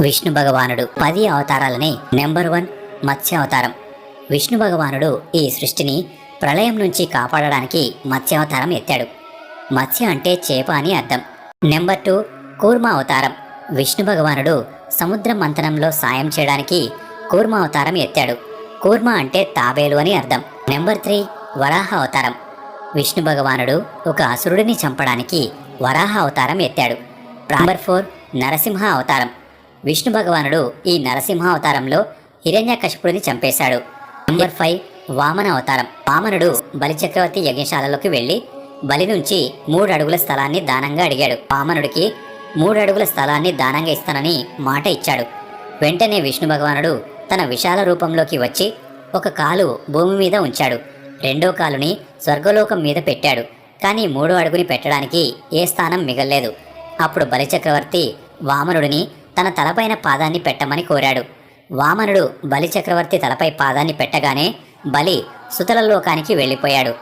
విష్ణు భగవానుడు పది అవతారాలని number one మత్స్య అవతారం. విష్ణు భగవానుడు ఈ సృష్టిని ప్రళయం నుంచి కాపాడడానికి మత్స్యావతారం ఎత్తాడు. మత్స్య అంటే చేప అని అర్థం. నెంబర్ టూ కూర్మ అవతారం. విష్ణు భగవానుడు సముద్ర మంథనంలో సాయం చేయడానికి కూర్మ అవతారం ఎత్తాడు. కూర్మ అంటే తాబేలు అని అర్థం. నెంబర్ త్రీ వరాహ అవతారం. విష్ణు భగవానుడు ఒక అసురుడిని చంపడానికి వరాహ అవతారం ఎత్తాడు. నెంబర్ ఫోర్ నరసింహ అవతారం. విష్ణు భగవానుడు ఈ నరసింహ అవతారంలో హిరణ్యకశిపుడిని చంపేశాడు. నెంబర్ ఫైవ్ వామన అవతారం. వామనుడు బలిచక్రవర్తి యజ్ఞశాలలోకి వెళ్ళి బలి నుంచి మూడు అడుగుల స్థలాన్ని దానంగా అడిగాడు. వామనుడికి మూడు అడుగుల స్థలాన్ని దానంగా ఇస్తానని మాట ఇచ్చాడు. వెంటనే విష్ణు భగవానుడు తన విశాల రూపంలోకి వచ్చి ఒక కాలు భూమి మీద ఉంచాడు. రెండో కాలుని స్వర్గలోకం మీద పెట్టాడు. కానీ మూడో అడుగుని పెట్టడానికి ఏ స్థానం మిగల్లేదు. అప్పుడు బలిచక్రవర్తి వామనుడిని తన తలపైన పాదాన్ని పెట్టమని కోరాడు. వామనుడు బలిచక్రవర్తి తలపై పాదాన్ని పెట్టగానే బలి సుతలలోకానికి వెళ్ళిపోయాడు.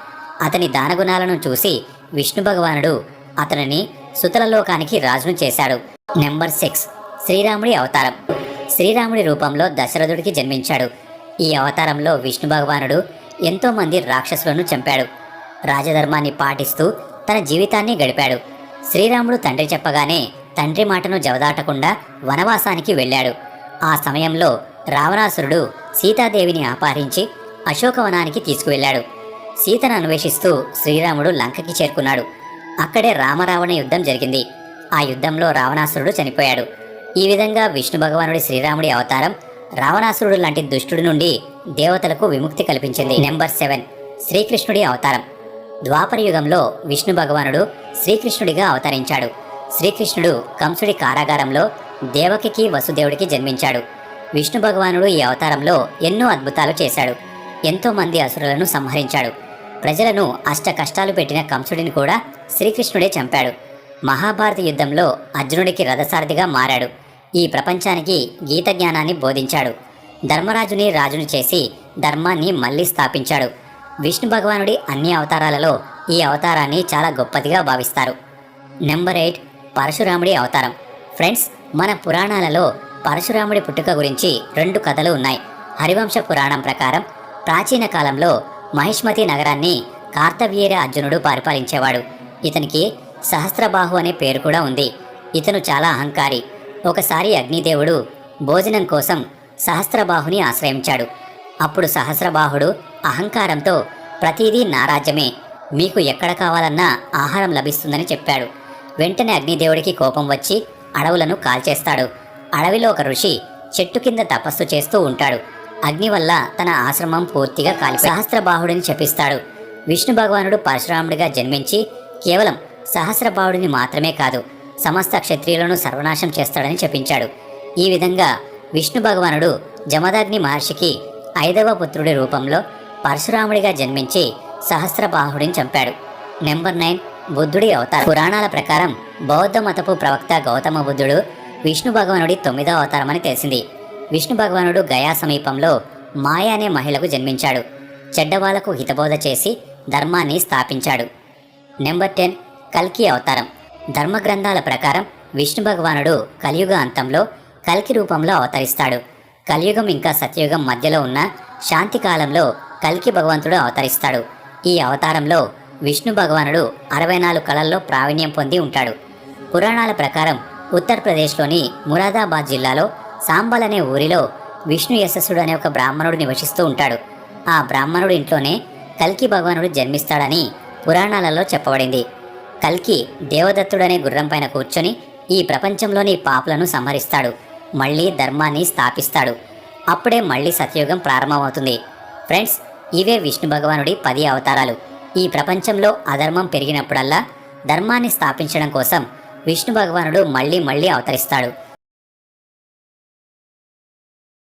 అతని దానగుణాలను చూసి విష్ణు భగవానుడు అతనిని సుతలలోకానికి రాజును చేశాడు. Number six. శ్రీరాముడి అవతారం. శ్రీరాముడి రూపంలో దశరథుడికి జన్మించాడు. ఈ అవతారంలో విష్ణు భగవానుడు ఎంతోమంది రాక్షసులను చంపాడు. రాజధర్మాన్ని పాటిస్తూ తన జీవితాన్ని గడిపాడు. శ్రీరాముడు తండ్రి చెప్పగానే తండ్రి మాటను జవదాటకుండా వనవాసానికి వెళ్ళాడు. ఆ సమయంలో రావణాసురుడు సీతాదేవిని అపహరించి అశోకవనానికి తీసుకువెళ్ళాడు. సీతను అన్వేషిస్తూ శ్రీరాముడు లంకకి చేరుకున్నాడు. అక్కడే రామరావణ యుద్ధం జరిగింది. ఆ యుద్ధంలో రావణాసురుడు చనిపోయాడు. ఈ విధంగా విష్ణు భగవానుడి శ్రీరాముడి అవతారం రావణాసురుడు లాంటి దుష్టుడి నుండి దేవతలకు విముక్తి కల్పించింది. Number seven. శ్రీకృష్ణుడి అవతారం. ద్వాపర యుగంలో విష్ణు భగవానుడు శ్రీకృష్ణుడిగా అవతరించాడు. శ్రీకృష్ణుడు కంసుడి కారాగారంలో దేవకికి వసుదేవుడికి జన్మించాడు. విష్ణు భగవానుడు ఈ అవతారంలో ఎన్నో అద్భుతాలు చేశాడు. ఎంతోమంది అసురులను సంహరించాడు. ప్రజలను అష్ట కష్టాలు పెట్టిన కంసుడిని కూడా శ్రీకృష్ణుడే చంపాడు. మహాభారత యుద్ధంలో అర్జునుడికి రథసారథిగా మారాడు. ఈ ప్రపంచానికి గీత జ్ఞానాన్ని బోధించాడు. ధర్మరాజుని రాజుని చేసి ధర్మాన్ని మళ్ళీ స్థాపించాడు. విష్ణు భగవానుడి అన్ని అవతారాలలో ఈ అవతారాన్ని చాలా గొప్పదిగా భావిస్తారు. నెంబర్ ఎయిట్ పరశురాముడి అవతారం. ఫ్రెండ్స్ మన పురాణాలలో పరశురాముడి పుట్టుక గురించి రెండు కథలు ఉన్నాయి. హరివంశ పురాణం ప్రకారం ప్రాచీన కాలంలో మహిష్మతి నగరాన్ని కార్తవీర్య అర్జునుడు పరిపాలించేవాడు. ఇతనికి సహస్రబాహు అనే పేరు కూడా ఉంది. ఇతను చాలా అహంకారి. ఒకసారి అగ్నిదేవుడు భోజనం కోసం సహస్రబాహుని ఆశ్రయించాడు. అప్పుడు సహస్రబాహుడు అహంకారంతో ప్రతిదీ నా రాజ్యమే. మీకు ఎక్కడ కావాలన్నా ఆహారం లభిస్తుందని చెప్పాడు. వెంటనే అగ్నిదేవుడికి కోపం వచ్చి అడవులను కాల్చేస్తాడు. అడవిలో ఒక ఋషి చెట్టు కింద తపస్సు చేస్తూ ఉంటాడు. అగ్ని వల్ల తన ఆశ్రమం పూర్తిగా కాలి సహస్రబాహుడిని శపిస్తాడు. విష్ణు భగవానుడు పరశురాముడిగా జన్మించి కేవలం సహస్రబాహుడిని మాత్రమే కాదు సమస్త క్షత్రియులను సర్వనాశం చేస్తాడని చెప్పించాడు. ఈ విధంగా విష్ణు భగవానుడు జమదాగ్ని మహర్షికి ఐదవ పుత్రుడి రూపంలో పరశురాముడిగా జన్మించి సహస్రబాహుడిని చంపాడు. నెంబర్ నైన్ బుద్ధుడి అవతారం. పురాణాల ప్రకారం బౌద్ధ మతపు ప్రవక్త గౌతమ బుద్ధుడు విష్ణు భగవానుడి తొమ్మిదో అవతారమని తెలిసింది. విష్ణు భగవానుడు గయా సమీపంలో మాయ అనే మహిళకు జన్మించాడు. చెడ్డవాళ్ళకు హితబోధ చేసి ధర్మాన్ని స్థాపించాడు. నెంబర్ టెన్ కల్కి అవతారం. ధర్మ గ్రంథాల ప్రకారం విష్ణు భగవానుడు కలియుగ అంతంలో కల్కి రూపంలో అవతరిస్తాడు. కలియుగం ఇంకా సత్యయుగం మధ్యలో ఉన్న శాంతి కాలంలో కల్కి భగవంతుడు అవతరిస్తాడు. ఈ అవతారంలో విష్ణు భగవానుడు అరవై నాలుగు కళల్లో ప్రావీణ్యం పొంది ఉంటాడు. పురాణాల ప్రకారం ఉత్తరప్రదేశ్లోని మురాదాబాద్ జిల్లాలో సాంబల్ అనే ఊరిలో విష్ణు యశస్సుడు అనే ఒక బ్రాహ్మణుడు నివసిస్తూ ఉంటాడు. ఆ బ్రాహ్మణుడు ఇంట్లోనే కల్కి భగవానుడు జన్మిస్తాడని పురాణాలలో చెప్పబడింది. కల్కి దేవదత్తుడనే గుర్రం పైన కూర్చొని ఈ ప్రపంచంలోని పాపలను సంహరిస్తాడు. మళ్ళీ ధర్మాన్ని స్థాపిస్తాడు. అప్పుడే మళ్ళీ సత్యుగం ప్రారంభమవుతుంది. ఫ్రెండ్స్ ఇవే విష్ణు భగవానుడి పది అవతారాలు. ఈ ప్రపంచంలో అధర్మం పెరిగినప్పుడల్లా ధర్మాన్ని స్థాపించడం కోసం విష్ణు భగవానుడు మళ్ళీ మళ్ళీ అవతరిస్తాడు.